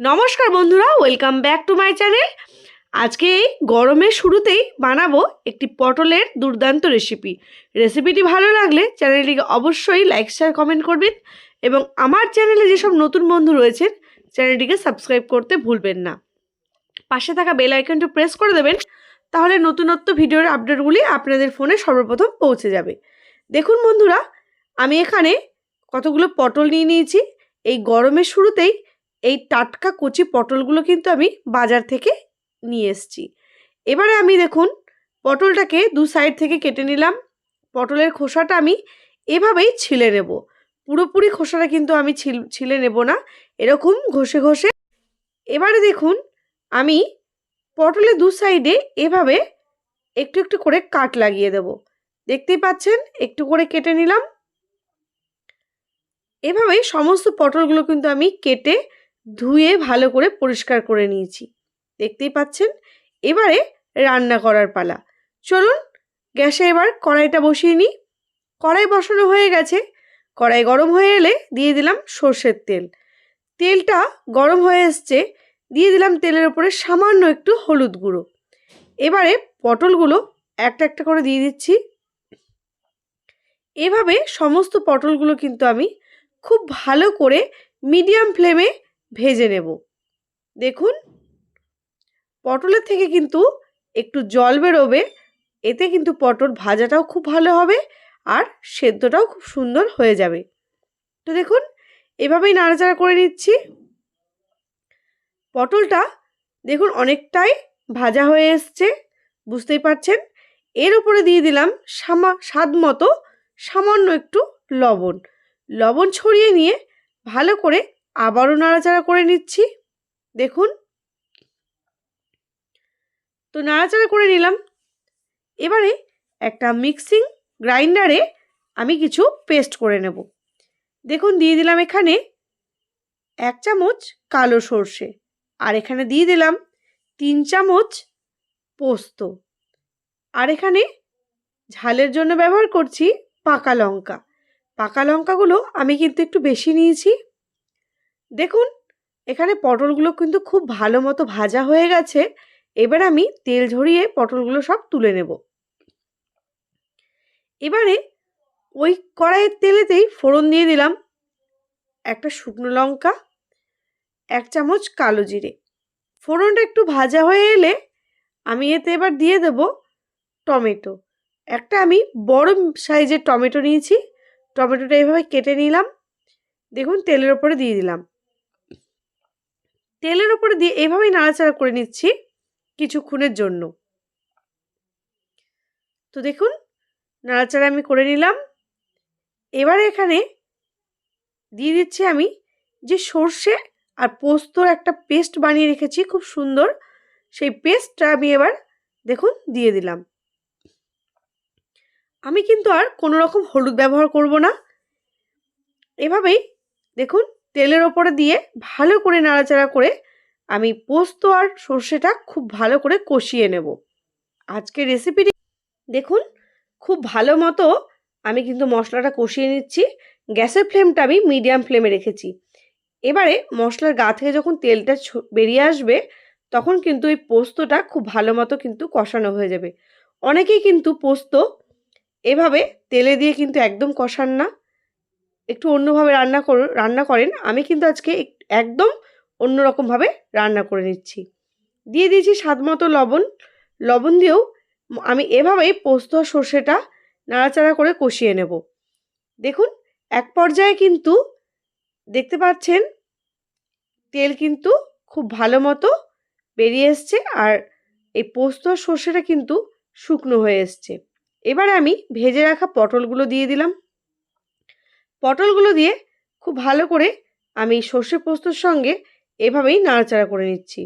নমস্কার বন্ধুরা welcome back to my channel আজকে এই গরমের শুরুতেই বানাবো একটি পটলের দুর্দান্ত রেসিপি রেসিপিটি ভালো লাগলে চ্যানেলটিকে অবশ্যই লাইক শেয়ার কমেন্ট করবেন এবং আমার চ্যানেলে যেসব নতুন বন্ধু রয়েছেন চ্যানেলটিকে সাবস্ক্রাইব করতে ভুলবেন না। পাশে থাকা বেল আইকনটি প্রেস করে দেবেন, তাহলে নতুনত্ব ভিডিওর আপডেটগুলি আপনাদের ফোনে সর্বপ্রথম পৌঁছে যাবে। দেখুন বন্ধুরা, আমি এখানে কতগুলো পটল নিয়ে নিয়েছি। এই গরমের শুরুতেই এই টাটকা কচি পটলগুলো কিন্তু আমি বাজার থেকে নিয়ে এসেছি। এবারে আমি দেখুন, পটলটাকে দু সাইড থেকে কেটে নিলাম। পটলের খোসাটা আমি এভাবেই ছিলে নেব। পুরোপুরি খোসাটা কিন্তু আমি ছিল- নেব না। এরকম ঘষে ঘষে। এবারে দেখুন, আমি পটলের দু সাইডে এভাবে একটু একটু করে কাট লাগিয়ে দেব। দেখতেই পাচ্ছেন, একটু করে কেটে নিলাম। এভাবেই সমস্ত পটলগুলো কিন্তু আমি কেটে ধুয়ে ভালো করে পরিষ্কার করে নিয়েছি। দেখতেই পাচ্ছেন? এবারে রান্না করার পালা। চলুন, গ্যাসে এবার কড়াইটা বসিয়ে নিই। কড়াই বসানো হয়ে গেছে। কড়াই গরম হয়ে এলে দিয়ে দিলাম সর্ষের তেল। তেলটা গরম হয়ে এসছে, দিয়ে দিলাম তেলের ওপরে সামান্য একটু হলুদ গুঁড়ো। এবারে পটলগুলো একটা একটা করে দিয়ে দিচ্ছি। এভাবে সমস্ত পটলগুলো কিন্তু আমি খুব ভালো করে মিডিয়াম ফ্লেমে ভেজে নেব। দেখুন, পটলের থেকে কিন্তু একটু জল বেরোবে, এতে কিন্তু পটল ভাজাটাও খুব ভালো হবে আর সেদ্ধটাও খুব সুন্দর হয়ে যাবে। তো দেখুন, এভাবেই নাড়াচাড়া করে নিচ্ছি। পটলটা দেখুন অনেকটাই ভাজা হয়ে এসছে, বুঝতেই পারছেন? এর উপরে দিয়ে দিলাম সামা, স্বাদ মতো সামান্য একটু লবণ। লবণ ছড়িয়ে নিয়ে ভালো করে আবারও নাড়াচাড়া করে নিচ্ছি। দেখুন। তো নাড়াচাড়া করে নিলাম। এবারে একটা মিক্সিং গ্রাইন্ডারে আমি কিছু পেস্ট করে নেব। দেখুন, দিয়ে দিলাম এখানে এক চামচ কালো সর্ষে আর এখানে দিয়ে দিলাম তিন চামচ পোস্ত। আর এখানে ঝালের জন্য ব্যবহার করছি পাকা লঙ্কা। পাকা লঙ্কাগুলো আমি কিন্তু একটু বেশি নিয়েছি। দেখুন, এখানে পটলগুলো কিন্তু খুব ভালো মতো ভাজা হয়ে গেছে। এবার আমি তেল ঝরিয়ে পটলগুলো সব তুলে নেব। এবারে ওই কড়াইয়ের তেলেতেই ফোড়ন দিয়ে দিলাম। একটা শুকনো লঙ্কা, এক চামচ কালো জিরে। ফোড়নটা একটু ভাজা হয়ে এলে আমি এতে এবার দিয়ে দেব টমেটো। একটা আমি বড় সাইজের টমেটো নিয়েছি। টমেটোটা এভাবে কেটে নিলাম। দেখুন, তেলের ওপরে দিয়ে দিলাম। তেলের ওপরে দিয়ে এভাবেই নাড়াচাড়া করে নিচ্ছি কিছুক্ষণের জন্য। তো দেখুন, নাড়াচাড়া আমি করে নিলাম। এবারে এখানে দিয়ে দিচ্ছি আমি যে সর্ষে আর পোস্তর একটা পেস্ট বানিয়ে রেখেছি, খুব সুন্দর। সেই পেস্টটা আমি এবার দেখুন দিয়ে দিলাম। আমি কিন্তু আর কোনো রকম হলুদ ব্যবহার করব না। এভাবেই দেখুন তেলের ওপরে দিয়ে ভালো করে নাড়াচাড়া করে আমি পোস্ত আর সর্ষেটা খুব ভালো করে কষিয়ে নেব। আজকের রেসিপিটি দেখুন, খুব ভালো মতো আমি কিন্তু মশলাটা কষিয়ে নিচ্ছি। গ্যাসের ফ্লেমটা আমি মিডিয়াম ফ্লেমে রেখেছি। এবারে মশলার গা থেকে যখন তেলটা বেরিয়ে আসবে, তখন কিন্তু এই পোস্তটা খুব ভালো মতো কিন্তু কষানো হয়ে যাবে। অনেকেই কিন্তু পোস্ত এভাবে তেলে দিয়ে কিন্তু একদম কষান না। একটু অন্যভাবে রান্না কর, রান্না করেন। আমি কিন্তু আজকে এক- একদম অন্যরকমভাবে রান্না করে নিচ্ছি। দিয়ে দিয়েছি স্বাদ মতো লবণ। লবণ দিয়েও আমি এভাবেই পোস্ত সর্ষেটা নাড়াচাড়া করে কষিয়ে নেব। দেখুন, এক পর্যায়ে কিন্তু দেখতে পাচ্ছেন তেল কিন্তু খুব ভালো মতো বেরিয়ে এসছে আর এই পোস্ত সর্ষেটা কিন্তু শুকনো হয়ে এসছে। এবারে আমি ভেজে রাখা পটলগুলো দিয়ে দিলাম। পটলগুলো দিয়ে খুব ভালো করে আমি সর্ষে পোস্তর সঙ্গে এভাবেই নাড়াচাড়া করে নিচ্ছি।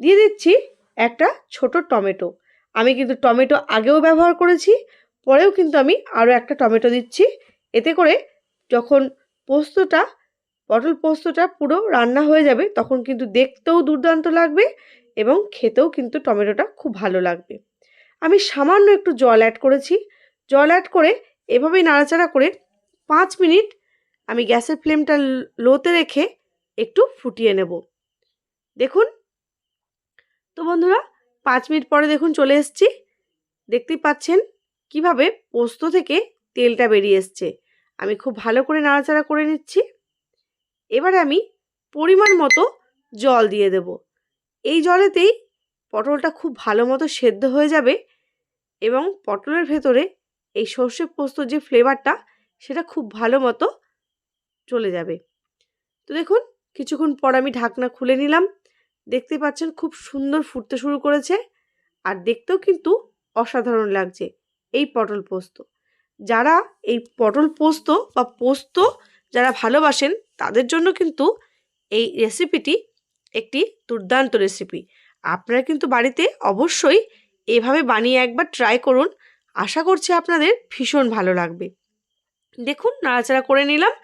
দিয়ে দিচ্ছি একটা ছোট টমেটো। আমি কিন্তু টমেটো আগেও ব্যবহার করেছি, পরেও কিন্তু আমি আরও একটা টমেটো দিচ্ছি। এতে করে যখন পোস্তটা, পটল পোস্তটা পুরো রান্না হয়ে যাবে, তখন কিন্তু দেখতেও দুর্দান্ত লাগবে এবং খেতেও কিন্তু টমেটোটা খুব ভালো লাগবে। আমি সামান্য একটু জল অ্যাড করেছি। জল অ্যাড করে এভাবেই নাড়াচাড়া করে পাঁচ মিনিট আমি গ্যাসের ফ্লেমটা লোতে রেখে একটু ফুটিয়ে নেব। দেখুন। তো বন্ধুরা, পাঁচ মিনিট পরে দেখুন চলে এসেছি। দেখতেই পাচ্ছেন কীভাবে পোস্ত থেকে তেলটা বেরিয়ে এসছে। আমি খুব ভালো করে নাড়াচাড়া করে নিচ্ছি। এবারে আমি পরিমাণ মতো জল দিয়ে দেব। এই জলেতেই পটলটা খুব ভালো মতো সেদ্ধ হয়ে যাবে এবং পটলের ভেতরে এই সর্ষে পোস্তর যে ফ্লেভারটা সেটা খুব ভালো মতো চলে যাবে। তো দেখুন, কিছুক্ষণ পর আমি ঢাকনা খুলে নিলাম। দেখতে পাচ্ছেন খুব সুন্দর ফুটতে শুরু করেছে আর দেখতেও কিন্তু অসাধারণ লাগছে এই পটল পোস্ত। যারা এই পটল পোস্ত বা পোস্ত যারা ভালোবাসেন, তাদের জন্য কিন্তু এই রেসিপিটি একটি দুর্দান্ত রেসিপি। আপনারা কিন্তু বাড়িতে অবশ্যই এভাবে বানিয়ে একবার ট্রাই করুন। আশা করছি আপনাদের ভীষণ ভালো লাগবে। দেখুন, নাড়াচাড়া করে নিলাম।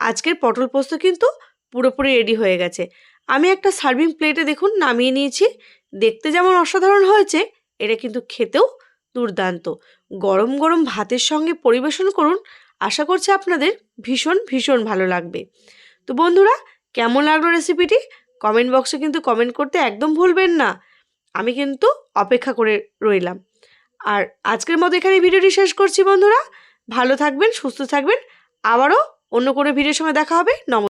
আজকের পটল পোস্ত কিন্তু পুরোপুরি রেডি হয়ে গেছে। আমি একটা সার্ভিং প্লেটে দেখুন নামিয়ে নিয়েছি। দেখতে যেমন অসাধারণ হয়েছে, এটা কিন্তু খেতেও দুর্দান্ত। গরম গরম ভাতের সঙ্গে পরিবেশন করুন। আশা করছি আপনাদের ভীষণ ভীষণ ভালো লাগবে। তো বন্ধুরা, কেমন লাগল রেসিপিটি কমেন্ট বক্সে কিন্তু কমেন্ট করতে একদম ভুলবেন না। আমি কিন্তু অপেক্ষা করে রইলাম। আর আজকের মতো এখানে ভিডিওটি শেষ করছি বন্ধুরা। ভালো থাকবেন সুস্থ থাকবেন। আবারও অন্য কোনো ভিডিওর সময় দেখা হবে। নমস্কার।